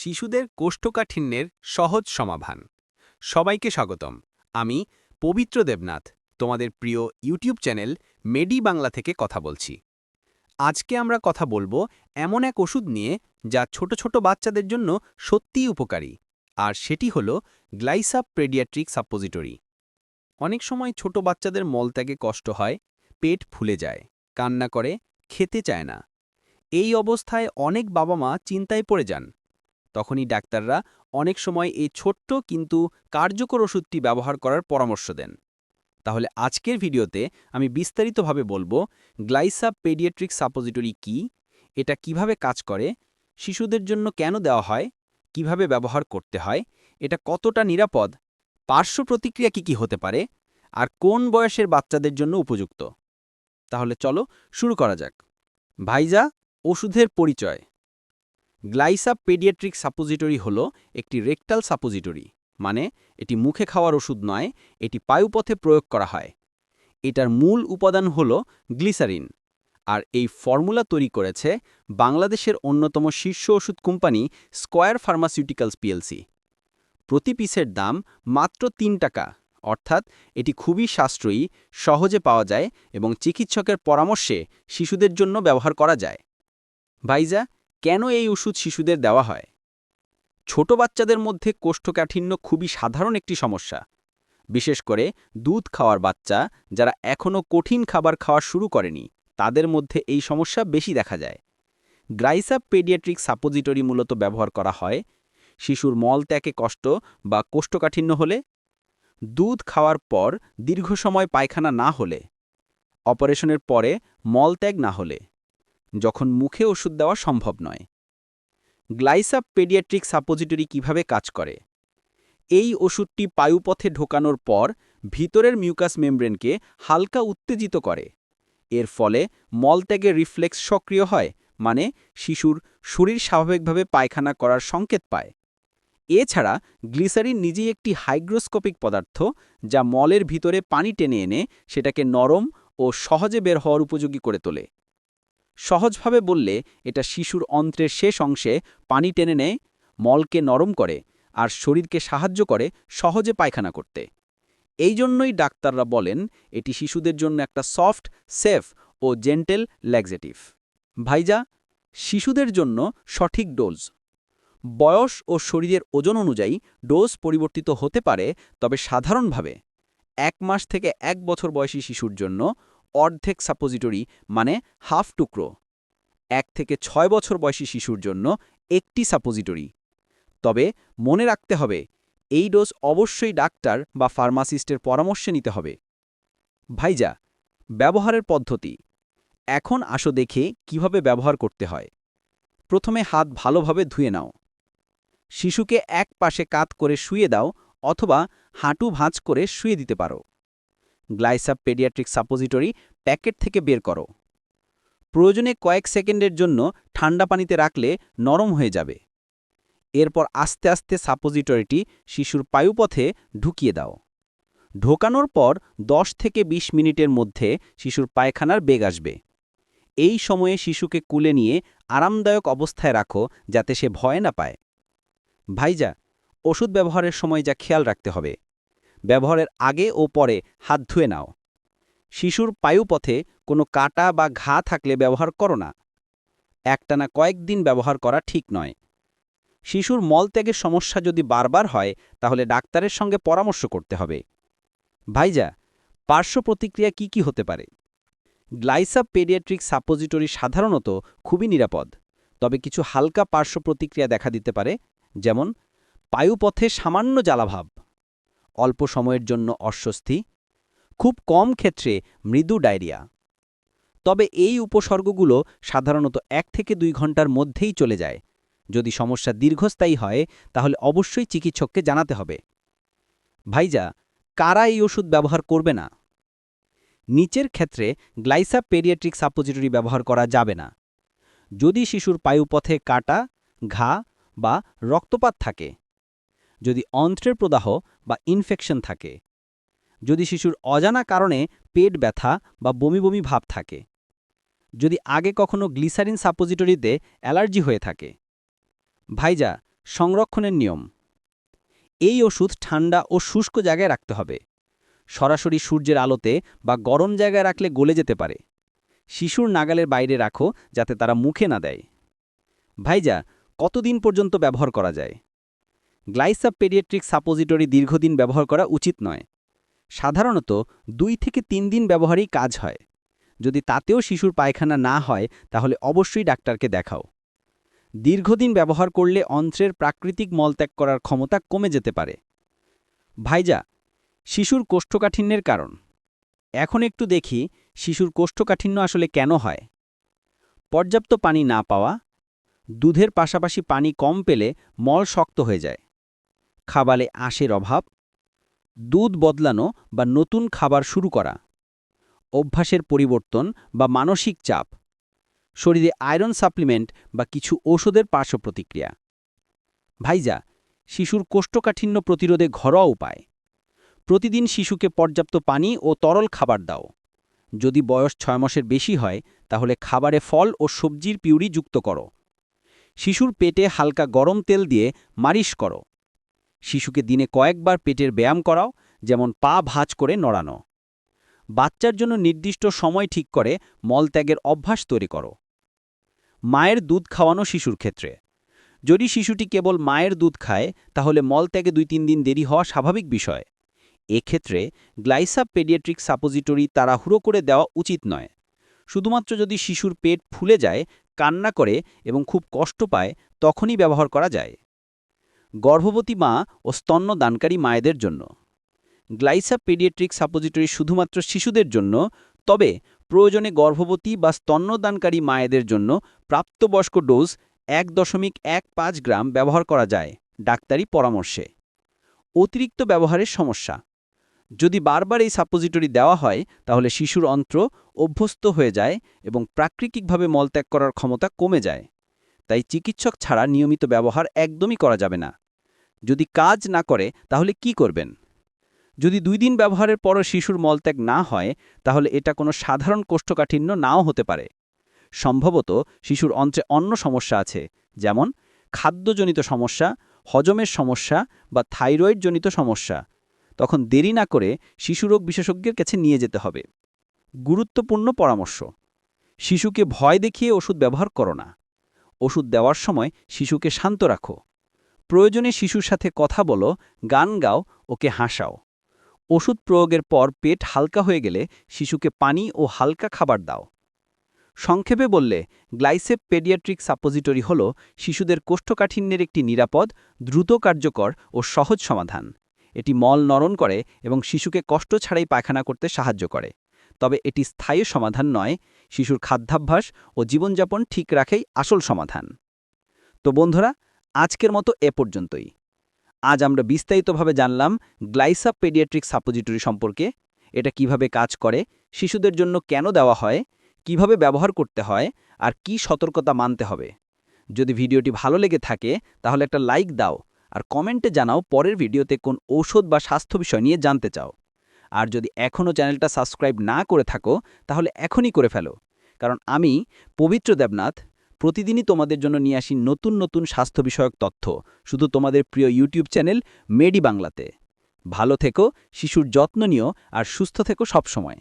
শিশুদের কোষ্ঠকাঠিন্যের সহজ সমাধান। সবাইকে স্বাগতম। আমি পবিত্র দেবনাথ, তোমাদের প্রিয় ইউটিউব চ্যানেল মেডি বাংলা থেকে কথা বলছি। আজকে আমরা কথা বলব এমন এক ওষুধ নিয়ে যা ছোট ছোট বাচ্চাদের জন্য সত্যিই উপকারী, আর সেটি হল গ্লাইসাপ প্রেডিয়াট্রিক সাপোজিটরি অনেক সময় ছোট বাচ্চাদের মলত্যাগে কষ্ট হয়, পেট ফুলে যায়, কান্না করে, খেতে চায় না। এই অবস্থায় অনেক বাবা মা চিন্তায় পড়ে যান তখনই ডাক্তাররা অনেক সময় এই ছোট্ট কিন্তু কার্যকর ওষুধটি ব্যবহার করার পরামর্শ দেন। তাহলে আজকের ভিডিওতে আমি বিস্তারিতভাবে বলব গ্লাইসাপ পেডিয়াট্রিক সাপোজিটরি কি, এটা কীভাবে কাজ করে, শিশুদের জন্য কেন দেওয়া হয়, কীভাবে ব্যবহার করতে হয়, এটা কতটা নিরাপদ, পার্শ্ব প্রতিক্রিয়া কি কি হতে পারে, আর কোন বয়সের বাচ্চাদের জন্য উপযুক্ত। তাহলে চলো শুরু করা যাক। ভাইজা, ওষুধের পরিচয়। গ্লাইসাপ পেডিয়াট্রিক সাপোজিটরি হল একটি রেকটাল সাপোজিটরি মানে এটি মুখে খাওয়ার ওষুধ নয়, এটি পায়ুপথে প্রয়োগ করা হয়। এটার মূল উপাদান হল গ্লিসারিন, আর এই ফর্মুলা তৈরি করেছে বাংলাদেশের অন্যতম শীর্ষ ওষুধ কোম্পানি স্কয়ার ফার্মাসিউটিক্যালস পিএলসি। প্রতি পিসের দাম মাত্র তিন টাকা, অর্থাৎ এটি খুবই সাশ্রয়ী, সহজে পাওয়া যায় এবং চিকিৎসকের পরামর্শে শিশুদের জন্য ব্যবহার করা যায়। ভাইজা কেন এই ওষুধ শিশুদের দেওয়া হয়? ছোট বাচ্চাদের মধ্যে কোষ্ঠকাঠিন্য খুবই সাধারণ একটি সমস্যা। বিশেষ করে দুধ খাওয়ার বাচ্চা যারা এখনও কঠিন খাবার খাওয়া শুরু করেনি, তাদের মধ্যে এই সমস্যা বেশি দেখা যায়। গ্রাইসাপ পেডিয়াট্রিক সাপোজিটরি মূলত ব্যবহার করা হয় শিশুর মল ত্যাগে কষ্ট বা কোষ্ঠকাঠিন্য হলে, দুধ খাওয়ার পর দীর্ঘ সময় পায়খানা না হলে, অপারেশনের পরে মলত্যাগ না হলে। যখন মুখে ওষুধ দেওয়া সম্ভব নয়। গ্লাইসাপ পেডিয়াট্রিক সাপোজিটরি কীভাবে কাজ করে? এই ওষুধটি পায়ুপথে ঢোকানোর পর ভিতরের মিউকাস মেমব্রেনকে হালকা উত্তেজিত করে। এর ফলে মলত্যাগের রিফ্লেক্স সক্রিয় হয় মানে শিশুর শরীর স্বাভাবিকভাবে পায়খানা করার সংকেত পায়। এছাড়া গ্লিসারিন নিজেই একটি হাইগ্রোস্কোপিক পদার্থ যা মলের ভিতরে পানি টেনে এনে সেটাকে নরম ও সহজে বের হওয়ার উপযোগী করে তোলে। সহজভাবে বললে এটা শিশুর অন্ত্রের শেষ অংশে পানি টেনে নেয়, মলকে নরম করে আর শরীরকে সাহায্য করে সহজে পায়খানা করতে। এই জন্যই ডাক্তাররা বলেন এটি শিশুদের জন্য একটা সফট, সেফ ও জেন্টেল ল্যাগজেটিভ ভাইজা, শিশুদের জন্য সঠিক ডোজ। বয়স ও শরীরের ওজন অনুযায়ী ডোজ পরিবর্তিত হতে পারে, তবে সাধারণভাবে এক মাস থেকে এক বছর বয়সী শিশুর জন্য অর্ধেক সাপোজিটরি মানে হাফ টুকরো। এক থেকে ছয় বছর বয়সী শিশুর জন্য একটি সাপোজিটরি তবে মনে রাখতে হবে, এই ডোজ অবশ্যই ডাক্তার বা ফার্মাসিস্টের পরামর্শে নিতে হবে। ভাইজা, ব্যবহারের পদ্ধতি। এখন আসো দেখে কীভাবে ব্যবহার করতে হয়। প্রথমে হাত ভালোভাবে ধুয়ে নাও। শিশুকে এক পাশে কাত করে শুয়ে দাও অথবা হাঁটু ভাঁজ করে শুয়ে দিতে পারো। গ্লাইসাপ পেডিয়াট্রিক সাপোজিটরি প্যাকেট থেকে বের করো। প্রয়োজনে কয়েক সেকেন্ডের জন্য ঠান্ডা পানিতে রাখলে নরম হয়ে যাবে। এরপর আস্তে আস্তে সাপোজিটরিটি শিশুর পায়ুপথে ঢুকিয়ে দাও। ঢোকানোর পর 10 থেকে ২০ মিনিটের মধ্যে শিশুর পায়খানার বেগ আসবে। এই সময়ে শিশুকে কুলে নিয়ে আরামদায়ক অবস্থায় রাখো যাতে সে ভয় না পায়। ভাইজা, ওষুধ ব্যবহারের সময় যা খেয়াল রাখতে হবে। ব্যবহারের আগে ও পরে হাত ধুয়ে নাও। শিশুর পায়ুপথে কোনো কাটা বা ঘা থাকলে ব্যবহার করো না। একটানা কয়েকদিন ব্যবহার করা ঠিক নয়। শিশুর মলত্যাগের সমস্যা যদি বারবার হয়, তাহলে ডাক্তারের সঙ্গে পরামর্শ করতে হবে। ভাইজা, পার্শ্ব প্রতিক্রিয়া কি কি হতে পারে? গ্লাইসা পেডিয়াট্রিক সাপোজিটরি সাধারণত খুবই নিরাপদ, তবে কিছু হালকা পার্শ্ব প্রতিক্রিয়া দেখা দিতে পারে, যেমন পায়ুপথে সামান্য জ্বালাভাব। অল্প সময়ের জন্য অস্বস্তি, খুব কম ক্ষেত্রে মৃদু ডায়রিয়া। তবে এই উপসর্গগুলো সাধারণত এক থেকে দুই ঘণ্টার মধ্যেই চলে যায়। যদি সমস্যা দীর্ঘস্থায়ী হয়, তাহলে অবশ্যই চিকিৎসককে জানাতে হবে। ভাইজা, কারা এই ওষুধ ব্যবহার করবে না? নিচের ক্ষেত্রে গ্লাইসা পেরিয়াট্রিক সাপোজিটরি ব্যবহার করা যাবে না। যদি শিশুর পায়ুপথে কাটা, ঘা বা রক্তপাত থাকে যদি অন্ত্রের প্রদাহ বা ইনফেকশন থাকে, যদি শিশুর অজানা কারণে পেট ব্যথা বা বমি বমি ভাব থাকে, যদি আগে কখনো গ্লিসারিন সাপোজিটরিতে অ্যালার্জি হয়ে থাকে, ভাইজা, সংরক্ষণের নিয়ম। এই ওষুধ ঠান্ডা ও শুষ্ক জায়গায় রাখতে হবে। সরাসরি সূর্যের আলোতে বা গরম জায়গায় রাখলে গলে যেতে পারে। শিশুর নাগালের বাইরে রাখো যাতে তারা মুখে না দেয়। ভাইজা, কতদিন পর্যন্ত ব্যবহার করা যায়? গ্লাইসাপ পেডিয়াট্রিক সাপোজিটরি দীর্ঘদিন ব্যবহার করা উচিত নয়। সাধারণত দুই থেকে তিন দিন ব্যবহারেই কাজ হয়। যদি তাতেও শিশুর পায়খানা না হয়, তাহলে অবশ্যই ডাক্তারকে দেখাও। দীর্ঘদিন ব্যবহার করলে অন্ত্রের প্রাকৃতিক মলত্যাগ করার ক্ষমতা কমে যেতে পারে। ভাইজা, শিশুর কোষ্ঠকাঠিন্যের কারণ। এখন একটু দেখি শিশুর কোষ্ঠকাঠিন্য আসলে কেন হয়। পর্যাপ্ত পানি না পাওয়া, দুধের পাশাপাশি পানি কম পেলে মল শক্ত হয়ে যায়। খাবারে আঁশের অভাব, দুধ বদলানো বা নতুন খাবার শুরু করা, অভ্যাসের পরিবর্তন বা মানসিক চাপ, শরীরে আয়রন সাপ্লিমেন্ট বা কিছু ঔষধের পার্শ্ব প্রতিক্রিয়া। ভাইজা, শিশুর কোষ্ঠকাঠিন্য প্রতিরোধে ঘরোয়া উপায়। প্রতিদিন শিশুকে পর্যাপ্ত পানি ও তরল খাবার দাও। যদি বয়স ছয় মাসের বেশি হয়, তাহলে খাবারে ফল ও সবজির পিউরি যুক্ত করো। শিশুর পেটে হালকা গরম তেল দিয়ে মালিশ করো। শিশুকে দিনে কয়েকবার পেটের ব্যায়াম করাও, যেমন পা ভাঁজ করে নড়ানো। বাচ্চার জন্য নির্দিষ্ট সময় ঠিক করে মলত্যাগের অভ্যাস তৈরি করো। মায়ের দুধ খাওয়ানো শিশুর ক্ষেত্রে। যদি শিশুটি কেবল মায়ের দুধ খায়, তাহলে মলত্যাগে দুই তিন দিন দেরি হওয়া স্বাভাবিক বিষয়। এক্ষেত্রে গ্লাইসাপ পেডিয়াট্রিক সাপোজিটরি তাড়াহুড়ো করে দেওয়া উচিত নয়। শুধুমাত্র যদি শিশুর পেট ফুলে যায়, কান্না করে এবং খুব কষ্ট পায়, তখনই ব্যবহার করা যায়। গর্ভবতী মা ও স্তন্যদানকারী মায়েদের জন্য। গ্লাইসাপ পেডিয়াট্রিক সাপোজিটরি শুধুমাত্র শিশুদের জন্য, তবে প্রয়োজনে গর্ভবতী বা স্তন্যদানকারী মায়েদের জন্য প্রাপ্তবয়স্ক ডোজ এক দশমিক এক পাঁচ গ্রাম ব্যবহার করা যায়, ডাক্তারি পরামর্শে। অতিরিক্ত ব্যবহারের সমস্যা। যদি বারবার এই সাপোজিটরি দেওয়া হয়, তাহলে শিশুর অন্ত্র অভ্যস্ত হয়ে যায় এবং প্রাকৃতিকভাবে মলত্যাগ করার ক্ষমতা কমে যায়। তাই চিকিৎসক ছাড়া নিয়মিত ব্যবহার একদমই করা যাবে না। যদি কাজ না করে, তাহলে কি করবেন? যদি দুই দিন ব্যবহারের পরও শিশুর মলত্যাগ না হয়, তাহলে এটা কোনো সাধারণ কোষ্ঠকাঠিন্য নাও হতে পারে। সম্ভবত শিশুর অন্ত্রে অন্য সমস্যা আছে, যেমন খাদ্যজনিত সমস্যা, হজমের সমস্যা বা থাইরয়েডজনিত সমস্যা। তখন দেরি না করে শিশুরোগ বিশেষজ্ঞের কাছে নিয়ে যেতে হবে। গুরুত্বপূর্ণ পরামর্শ, শিশুকে ভয় দেখিয়ে ওষুধ ব্যবহার করো না। ওষুধ দেওয়ার সময় শিশুকে শান্ত রাখো। প্রয়োজনে শিশুর সাথে কথা বলো, গান গাও, ওকে হাসাও। ওষুধ প্রয়োগের পর পেট হালকা হয়ে গেলে শিশুকে পানি ও হালকা খাবার দাও। সংক্ষেপে বললে, গ্লাইসেপ পেডিয়াট্রিক সাপোজিটরি হল শিশুদের কোষ্ঠকাঠিন্যের একটি নিরাপদ, দ্রুত কার্যকর ও সহজ সমাধান। এটি মল নরণ করে এবং শিশুকে কষ্ট ছাড়াই পায়খানা করতে সাহায্য করে। তবে এটি স্থায়ী সমাধান নয়, শিশুর খাদ্যাভ্যাস ও জীবনযাপন ঠিক রাখেই আসল সমাধান। তো বন্ধুরা, আজকের মতো এ পর্যন্তই। আজ আমরা বিস্তারিতভাবে জানলাম গ্লাইসাপ পেডিয়াট্রিক সাপোজিটরি সম্পর্কে, এটা কীভাবে কাজ করে, শিশুদের জন্য কেন দেওয়া হয়, কীভাবে ব্যবহার করতে হয়, আর কি সতর্কতা মানতে হবে। যদি ভিডিওটি ভালো লেগে থাকে, তাহলে একটা লাইক দাও, আর কমেন্টে জানাও পরের ভিডিওতে কোন ঔষধ বা স্বাস্থ্য বিষয় নিয়ে জানতে চাও। আর যদি এখনও চ্যানেলটা সাবস্ক্রাইব না করে থাকো, তাহলে এখনই করে ফেলো। কারণ আমি পবিত্র দেবনাথ, প্রতিদিনই তোমাদের জন্য নিয়ে আসি নতুন নতুন স্বাস্থ্য বিষয়ক তথ্য, শুধু তোমাদের প্রিয় ইউটিউব চ্যানেল মেডি বাংলাতে ভালো থেকো, শিশুর যত্ন নিও আর সুস্থ থেকো সবসময়।